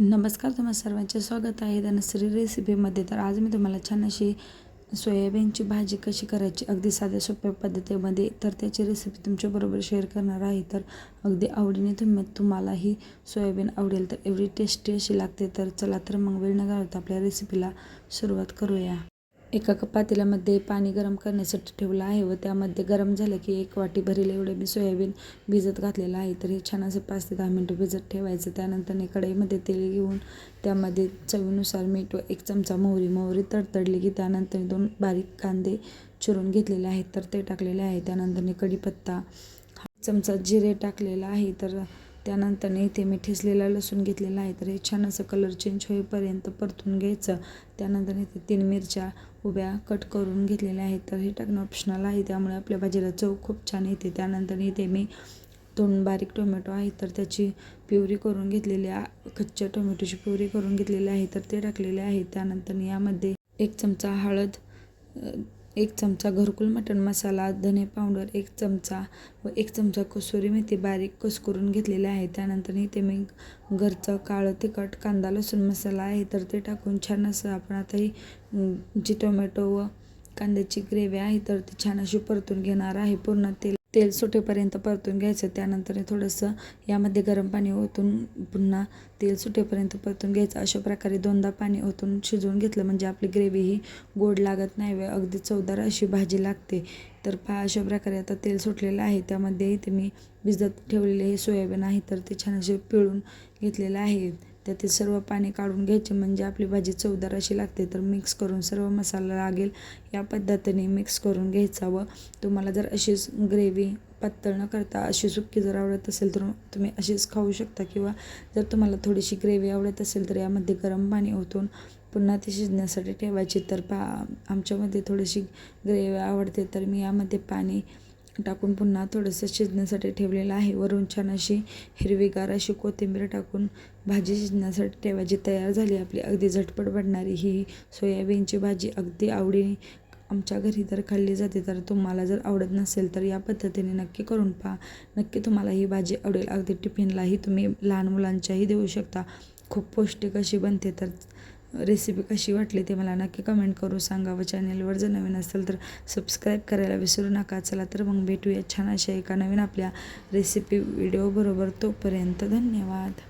नमस्कार तुम्हा सर्वांचे स्वागत आहे धनश्री रेसिपीमध्ये. तर आज मी तुम्हाला छान अशी सोयाबीनची भाजी कशी करायची अगदी साध्या सोप्या पद्धतीमध्ये तर त्याची रेसिपी तुमच्याबरोबर शेअर करणार आहे. तर अगदी आवडीने तुम्ही तुम्हालाही सोयाबीन आवडेल तर एवढी टेस्टी अशी लागते. तर चला तर मग वेळ न घालवता आपल्या रेसिपीला सुरुवात करूया. एका क- पातेल्यामध्ये पाणी गरम करण्यासाठी ठेवलं आहे व त्यामध्ये गरम झालं की एक वाटी भरेल एवढे मी सोयाबीन भिजत घातलेलं आहे. तर हे छान असं पाच ते दहा मिनटं भिजत ठेवायचं. त्यानंतर कढईमध्ये तेल घेऊन त्यामध्ये चवीनुसार मीठ व एक चमचा मोहरी मोहरी तडतडली की त्यानंतर दोन बारीक कांदे चिरून घेतलेले आहेत. तर ते टाकलेले आहे. त्यानंतर कढीपत्ता चमचा जिरे टाकलेला आहे. तर त्यानंतर इथे मी ठेसलेला लसूण घेतलेला आहे. तर हे छान असं कलर चेंज होईपर्यंत परतून घ्यायचं. त्यानंतर इथे तीन मिरच्या उभ्या कट करून घेतलेल्या आहेत. तर हे टाकणं ऑप्शनल आहे. त्यामुळे आपल्या भाजीला चव खूप छान येते. त्यानंतर इथे मी दोन बारीक टोमॅटो आहेत. तर त्याची प्युरी करून घेतलेली कच्च्या टोमॅटोची प्युरी करून घेतलेली आहे. तर ते टाकलेले आहे त्यानंतर यामध्ये एक चमचा हळद एक चमचा घरकुल मटण मसाला धने पावडर एक चमचा व एक चमचा कसुरी मेथी बारीक कुस्करून घेतलेले आहे. त्यानंतर इथे मी घरचं काळं तिखट कांदा लसूण मसाला आहे तर ते टाकून छान असं आपण आता ही जी टोमॅटो व कांद्याची ग्रेव्ही आहे तर ती छान अशी परतून घेणार आहे. पूर्ण तेल तेल सुटेपर्यंत परतून घ्यायचं. त्यानंतर हे थोडंसं यामध्ये गरम पाणी ओतून पुन्हा तेल सुटेपर्यंत परतून घ्यायचं. अशा प्रकारे दोनदा पाणी ओतून शिजवून घेतलं म्हणजे आपली ग्रेव्ही ही गोड लागत नाही व अगदी चवदार अशी भाजी लागते. तर पहा अशा प्रकारे आता तेल सुटलेलं आहे. त्यामध्ये इथे मी भिजत ठेवलेले हे सोयाबीन आहे तर ते छान असे पिळून घेतलेलं आहे. त्यातील सर्व पाणी काढून घ्यायचे. म्हणजे आपली भाजी चवदार अशी लागते तर मिक्स करून सर्व मसाला लागेल. या पद्धतीने मिक्स करून घ्यायचा व तुम्हाला जर अशीच ग्रेव्ही पातळ न करता अशी सुक्की जर आवडत असेल तर तुम्ही अशीच खाऊ शकता. किंवा जर तुम्हाला थोडीशी ग्रेव्ही आवडत असेल तर यामध्ये गरम पाणी ओतून पुन्हा ती शिजण्यासाठी ठेवायची. तर पा आमच्यामध्ये थोडीशी ग्रेव्ही आवडते तर मी यामध्ये पाणी टाकून पुन्हा थोडंसं शिजण्यासाठी ठेवलेलं आहे. वरून छान अशी हिरवीगार अशी कोथिंबीर टाकून भाजी शिजण्यासाठी ठेवायची. तयार झाली आपली. अगदी झटपट बनणारी ही सोयाबीनची भाजी अगदी आवडीने आमच्या घरी जर खाल्ली जाते. तर तुम्हाला जर आवडत नसेल तर या पद्धतीने नक्की करून पहा. नक्की तुम्हाला ही भाजी आवडेल. अगदी टिफिनलाही तुम्ही लहान मुलांच्याही देऊ शकता. खूप पौष्टिक अशी बनते. तर रेसिपी कशी वाटली ते मला नक्की कमेंट करू सांगा व चॅनेलवर जर नवीन असेल तर सबस्क्राईब करायला विसरू नका. चला तर मग भेटूया छान अशा एका नवीन आपल्या रेसिपी व्हिडिओबरोबर तोपर्यंत धन्यवाद.